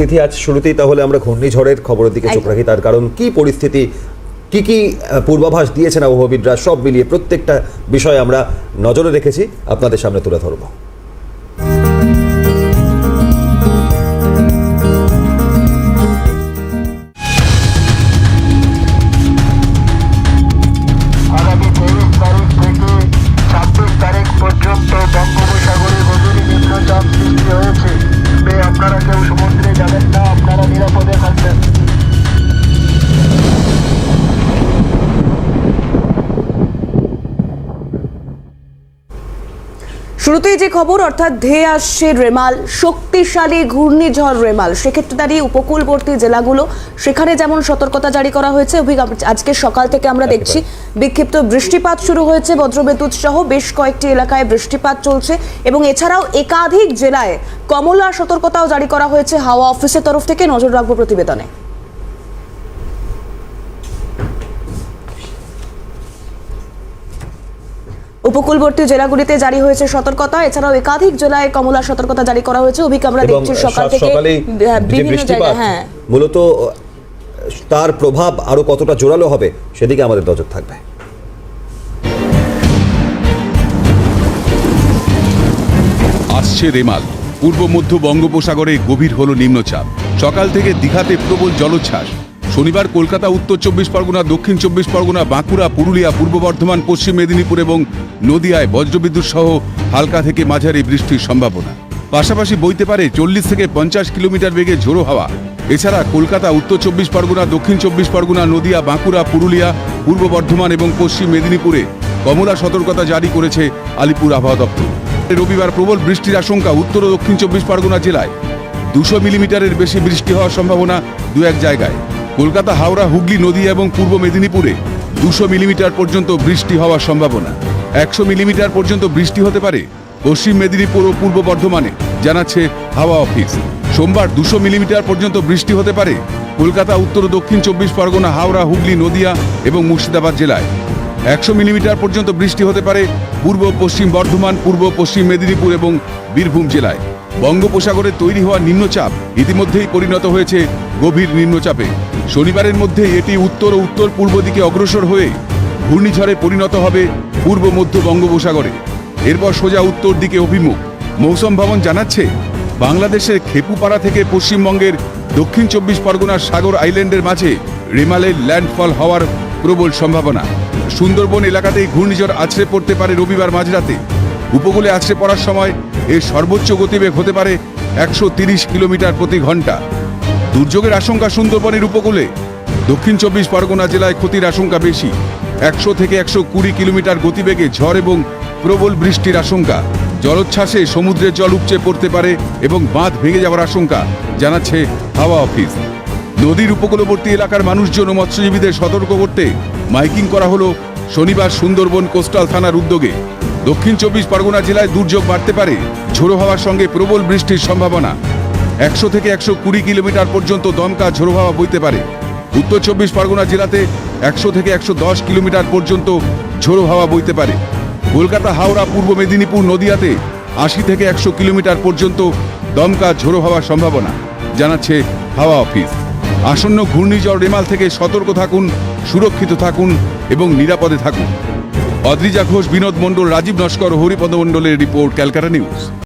তিথি আজ শুরুতেই তাহলে আমরা ঘূর্ণিঝড়ের খবরের দিকে চোখ রাখি। তার কারণ কি পরিস্থিতি কি কি পূর্বাভাস দিয়েছেন আবহাওয়াবিদরা সব মিলিয়ে প্রত্যেকটা বিষয় আমরা নজরে রেখেছি। আপনাদের সামনে তুলে ধরবো। শুরুতেই যে খবর অর্থাৎ ধেয়ে আসছে রেমাল শক্তিশালী ঘূর্ণিঝড় রেমাল। সেক্ষেত্রে দাঁড়িয়ে উপকূলবর্তী জেলাগুলো সেখানে যেমন সতর্কতা জারি করা হয়েছে আজকে সকাল থেকে আমরা দেখছি বিক্ষিপ্ত বৃষ্টিপাত শুরু হয়েছে বজ্রবিদ্যুৎ সহ বেশ কয়েকটি এলাকায় বৃষ্টিপাত চলছে এবং এছাড়াও একাধিক জেলায় কমলা সতর্কতাও জারি করা হয়েছে হাওয়া অফিসের তরফ থেকে। নজর রাখব প্রতিবেদনে। উপকূলবর্তী জেলাগুলিতে জারি হয়েছে সতর্কতা। এছাড়াও একাধিক জেলায় কমলা সতর্কতা জারি করা হয়েছে। অভিজ্ঞ আমরা দেখছি সকাল থেকে বিভিন্ন জায়গায় হ্যাঁ। মূলত তার প্রভাব আরও কতটা জোরালো হবে সেদিকে আমাদের নজর থাকবে। আসছে রেমাল। পূর্ব মধ্য বঙ্গোপসাগরে গভীর হলো নিম্নচাপ। সকাল থেকে দীঘাতে প্রবল জলোচ্ছ্বাস। শনিবার কলকাতা, উত্তর চব্বিশ পরগনা, দক্ষিণ চব্বিশ পরগনা, বাঁকুড়া, পুরুলিয়া, পূর্ব বর্ধমান, পশ্চিম মেদিনীপুর এবং নদিয়ায় বজ্রবিদ্যুৎ সহ হালকা থেকে মাঝারি বৃষ্টির সম্ভাবনা। পাশাপাশি বইতে পারে চল্লিশ থেকে পঞ্চাশ কিলোমিটার বেগে ঝোড়ো হাওয়া। এছাড়া কলকাতা, উত্তর চব্বিশ পরগনা, দক্ষিণ চব্বিশ পরগনা, নদিয়া, বাঁকুড়া, পুরুলিয়া, পূর্ব বর্ধমান এবং পশ্চিম মেদিনীপুরে কমলা সতর্কতা জারি করেছে আলিপুর আবহাওয়া দপ্তর। রবিবার প্রবল বৃষ্টির আশঙ্কা উত্তর ও দক্ষিণ চব্বিশ পরগনা জেলায়। দুশো মিলিমিটারের বেশি বৃষ্টি হওয়ার সম্ভাবনা দু এক জায়গায়। কলকাতা, হাওড়া, হুগলি নদী এবং পূর্ব মেদিনীপুরে দুশো মিলিমিটার পর্যন্ত বৃষ্টি হওয়ার সম্ভাবনা। একশো মিলিমিটার পর্যন্ত বৃষ্টি হতে পারে পশ্চিম মেদিনীপুর ও পূর্ব বর্ধমানে, জানাচ্ছে হাওয়া অফিস। সোমবার দুশো মিলিমিটার পর্যন্ত বৃষ্টি হতে পারে কলকাতা, উত্তর দক্ষিণ চব্বিশ পরগনা, হাওড়া, হুগলি, নদিয়া এবং মুর্শিদাবাদ জেলায়। একশো মিলিমিটার পর্যন্ত বৃষ্টি হতে পারে পূর্ব, পশ্চিম বর্ধমান, পূর্ব, পশ্চিম মেদিনীপুর এবং বীরভূম জেলায়। বঙ্গোপসাগরে তৈরি হওয়া নিম্নচাপ ইতিমধ্যেই পরিণত হয়েছে গভীর নিম্নচাপে। শনিবারের মধ্যে এটি উত্তর ও উত্তর পূর্ব দিকে অগ্রসর হয়ে ঘূর্ণিঝড়ে পরিণত হবে পূর্ব মধ্য বঙ্গোপসাগরে। এরপর সোজা উত্তর দিকে অভিমুখ। মৌসুম ভবন জানাচ্ছে, বাংলাদেশের খেপুপাড়া থেকে পশ্চিমবঙ্গের দক্ষিণ চব্বিশ পরগনার সাগর আইল্যান্ডের মাঝে রেমালের ল্যান্ডফল হওয়ার প্রবল সম্ভাবনা। সুন্দরবন এলাকাতেই ঘূর্ণিঝড় আছড়ে পড়তে পারে রবিবার মাঝরাতে। উপকূলে আছড়ে পড়ার সময় এর সর্বোচ্চ গতিবেগ হতে পারে একশো কিলোমিটার প্রতি ঘণ্টা। দুর্যোগের আশঙ্কা সুন্দরবনের উপকূলে। দক্ষিণ চব্বিশ পরগনা জেলায় ক্ষতির আশঙ্কা বেশি। একশো থেকে একশো কুড়ি কিলোমিটার গতিবেগে ঝড় এবং প্রবল বৃষ্টির আশঙ্কা। জলোচ্ছ্বাসে সমুদ্রের জল উপচে পড়তে পারে এবং বাঁধ ভেঙে যাওয়ার আশঙ্কা, জানাচ্ছে হাওয়া অফিস। নদীর উপকূলবর্তী এলাকার মানুষজন ও মৎস্যজীবীদের সতর্ক করতে মাইকিং করা হলো শনিবার সুন্দরবন কোস্টাল থানার উদ্যোগে। দক্ষিণ চব্বিশ পরগনা জেলায় দুর্যোগ বাড়তে পারে, ঝোড়ো হওয়ার সঙ্গে প্রবল বৃষ্টির সম্ভাবনা। একশো থেকে একশো কুড়ি কিলোমিটার পর্যন্ত দমকা ঝোড়ো হাওয়া বইতে পারে। উত্তর চব্বিশ পরগনা জেলাতে একশো থেকে একশো দশ কিলোমিটার পর্যন্ত ঝোড়ো হাওয়া বইতে পারে। কলকাতা, হাওড়া, পূর্ব মেদিনীপুর নদিয়াতে আশি থেকে একশো কিলোমিটার পর্যন্ত দমকা ঝোড়ো হওয়ার সম্ভাবনা, জানাচ্ছে হাওয়া অফিস। আসন্ন ঘূর্ণিঝড় রেমাল থেকে সতর্ক থাকুন, সুরক্ষিত থাকুন এবং নিরাপদে থাকুন। অদ্রিজা ঘোষ, বিনোদ মণ্ডল, রাজীব নস্কর হরিপদ মণ্ডলের রিপোর্ট, ক্যালকাটা নিউজ।